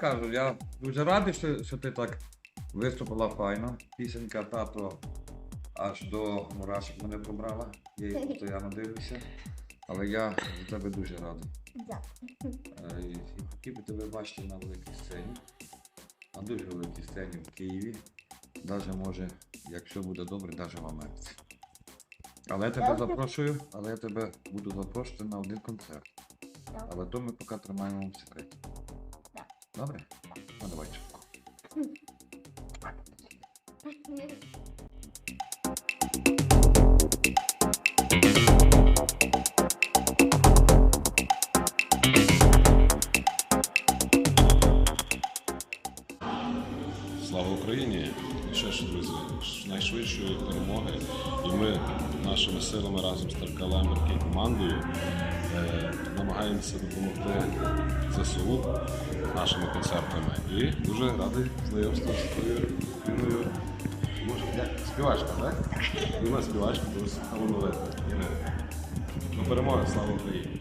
Скажу? Я дуже радий, що, що ти так виступила файно. Пісенька тато аж до мурашок мене пробрала. Я її постійно дивлюся. Але я за тебе дуже радий. Дякую. Е, І хотів би тебе бачити на великій сцені. На дуже великій сцені в Києві. Даже може, якщо буде добре, навіть в Америці. Але я тебе запрошую, але я тебе буду запрошувати на один концерт. Але то ми поки тримаємо в секреті. Добре? Ну давай чітко. Слава Україні! І ще ж, друзі, найшвидшої перемоги. І ми нашими силами разом з Таркалем і командою е, намагаємося допомогти ЗСУ нашими концертами. І дуже радий знайомству з твоєю Іною. Може, як співачка, так? Інна співачка, досить талановита. Іра. До перемоги, слава Україні!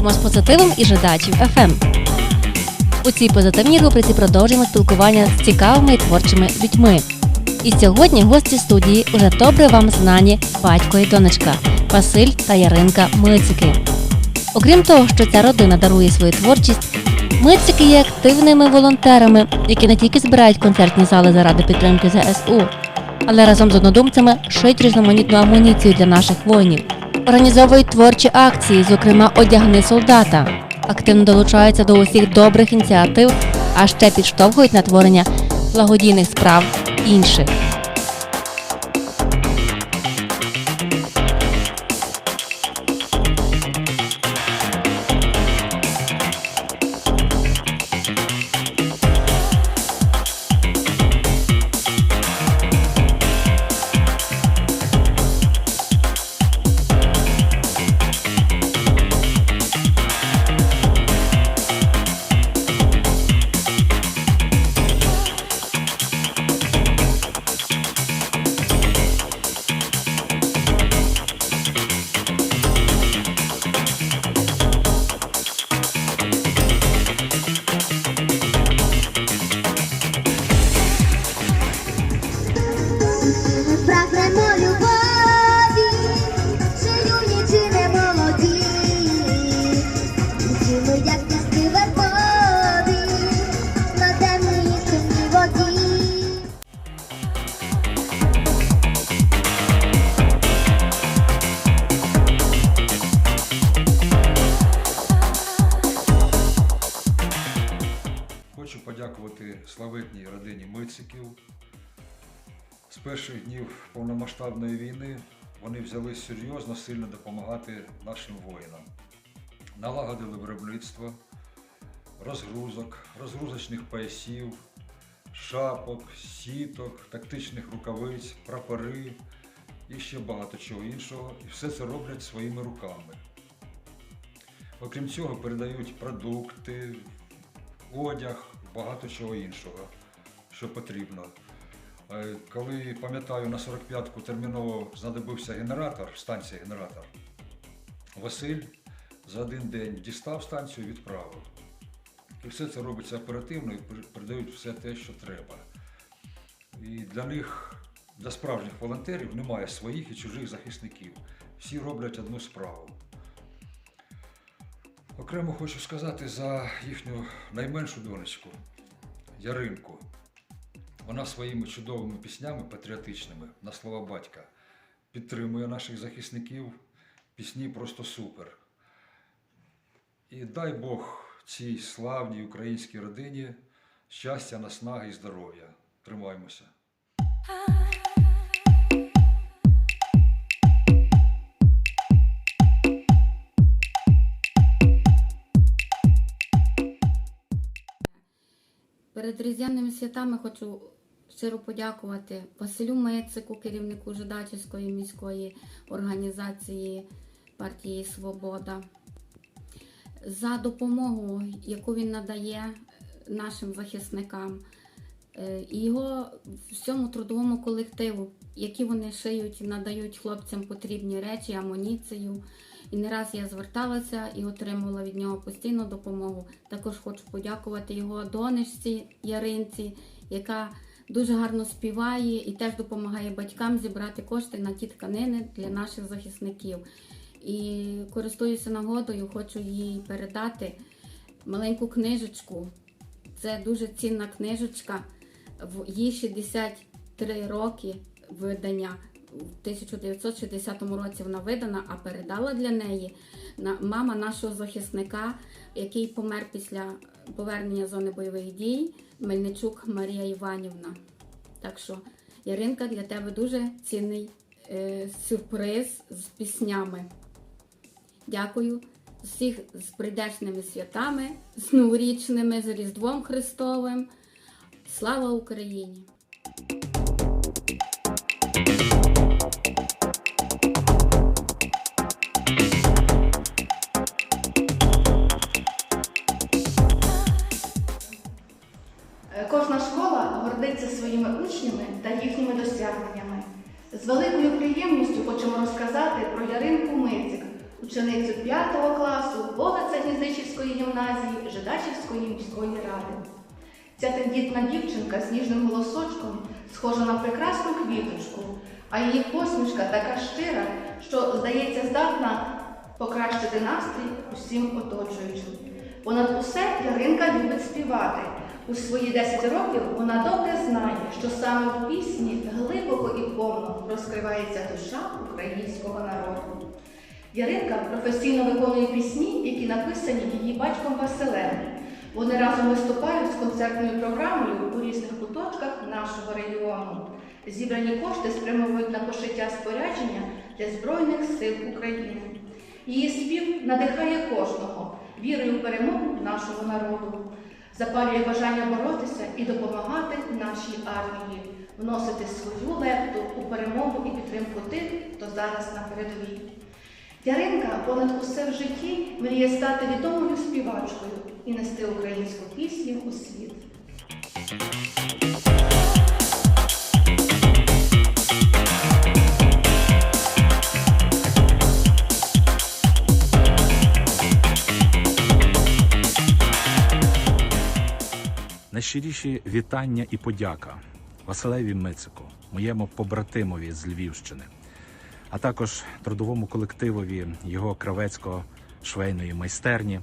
Творимо з позитивом і жидачів ФМ. У цій позитивній рубриці продовжуємо спілкування з цікавими і творчими людьми. І сьогодні гості студії уже добре вам знані батько і донечка Василь та Яринка Мицики. Окрім того, що ця родина дарує свою творчість, Мицики є активними волонтерами, які не тільки збирають концертні зали заради підтримки ЗСУ, але разом з однодумцями шиють різноманітну амуніцію для наших воїнів. Організовують творчі акції, зокрема одягни солдата. Активно долучаються до усіх добрих ініціатив, а ще підштовхують на творення благодійних справ інших. Славетній родині Мициків. З перших днів повномасштабної війни вони взяли серйозно сильно допомагати нашим воїнам. Налагодили виробництво розгрузок, розгрузочних поясів, шапок, сіток, тактичних рукавиць, прапори і ще багато чого іншого. І все це роблять своїми руками. Окрім цього, передають продукти, одяг, багато чого іншого, що потрібно. Е, Коли пам'ятаю, на 45-ку терміново знадобився генератор, станція генератор, Василь за один день дістав станцію відправив. І все це робиться оперативно і передають все те, що треба. І для них, для справжніх волонтерів, немає своїх і чужих захисників. Всі роблять одну справу. Окремо хочу сказати за їхню найменшу донечку Яринку. Вона своїми чудовими піснями патріотичними на слова батька підтримує наших захисників. Пісні просто супер. І дай Бог цій славній українській родині щастя, наснаги і здоров'я. Тримаймося. Перед різдвяними святами хочу щиро подякувати Василю Мицику, керівнику Жидачівської міської організації партії Свобода, за допомогу, яку він надає нашим захисникам. е, і його всьому трудовому колективу, які вони шиють, надають хлопцям потрібні речі, амуніцію. І не раз я зверталася і отримувала від нього постійну допомогу. Також хочу подякувати його донечці Яринці, яка дуже гарно співає і теж допомагає батькам зібрати кошти на ті тканини для наших захисників. І користуюся нагодою, хочу їй передати маленьку книжечку. Це дуже цінна книжечка. Їй 63 роки видання. У 1960 році вона видана, а передала для неї мама нашого захисника, який помер після повернення зони бойових дій, Мельничук Марія Іванівна. Так що, Яринка, для тебе дуже цінний е, сюрприз з піснями. Дякую всіх з прийдешними святами, з новорічними, з Різдвом Христовим. Слава Україні! Гордиться своїми учнями та їхніми досягненнями. З великою приємністю хочемо розказати про Яринку Мицик, ученицю 5 класу Богаця Гніздичівської гімназії Жидачівської міської ради. Ця тендітна дівчинка з ніжним голосочком схожа на прекрасну квіточку, а її посмішка така щира, що, здається, здатна покращити настрій усім оточуючим. Понад усе Яринка любить співати. У свої 10 років вона добре знає, що саме в пісні глибоко і повно розкривається душа українського народу. Яринка професійно виконує пісні, які написані її батьком Василем. Вони разом виступають з концертною програмою у різних куточках нашого регіону. Зібрані кошти спрямовують на пошиття спорядження для Збройних сил України. Її спів надихає кожного вірою в перемогу нашого народу, запалює бажання боротися і допомагати нашій армії, вносити свою лепту у перемогу і підтримку тих, хто зараз на передовій. Яринка понад усе в житті мріє стати відомою співачкою і нести українську пісню у світ. Найщиріші вітання і подяка Василеві Мицику, моєму побратимові з Львівщини, а також трудовому колективові його кравецько-швейної майстерні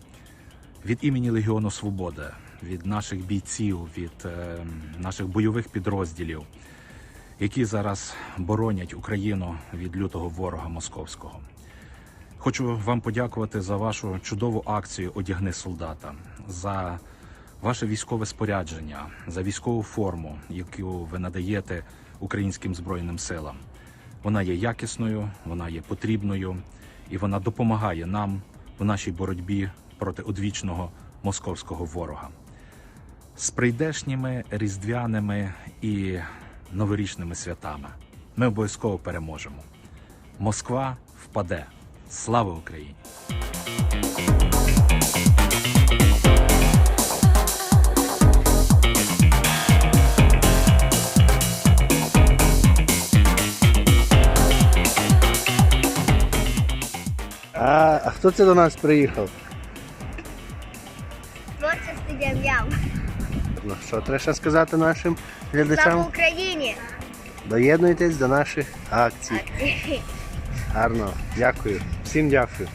від імені Легіону Свобода, від наших бійців, від е, наших бойових підрозділів, які зараз боронять Україну від лютого ворога московського. Хочу вам подякувати за вашу чудову акцію Одягни солдата, за ваше військове спорядження, за військову форму, яку ви надаєте українським збройним силам. Вона є якісною, вона є потрібною і вона допомагає нам в нашій боротьбі проти одвічного московського ворога. З прийдешніми різдвяними і новорічними святами ми обов'язково переможемо. Москва впаде. Слава Україні! Хто це до нас приїхав? Ну, що треба сказати нашим глядачам? глядачам? Україні! Доєднуйтесь до наших акцій. Гарно, дякую. Всім дякую.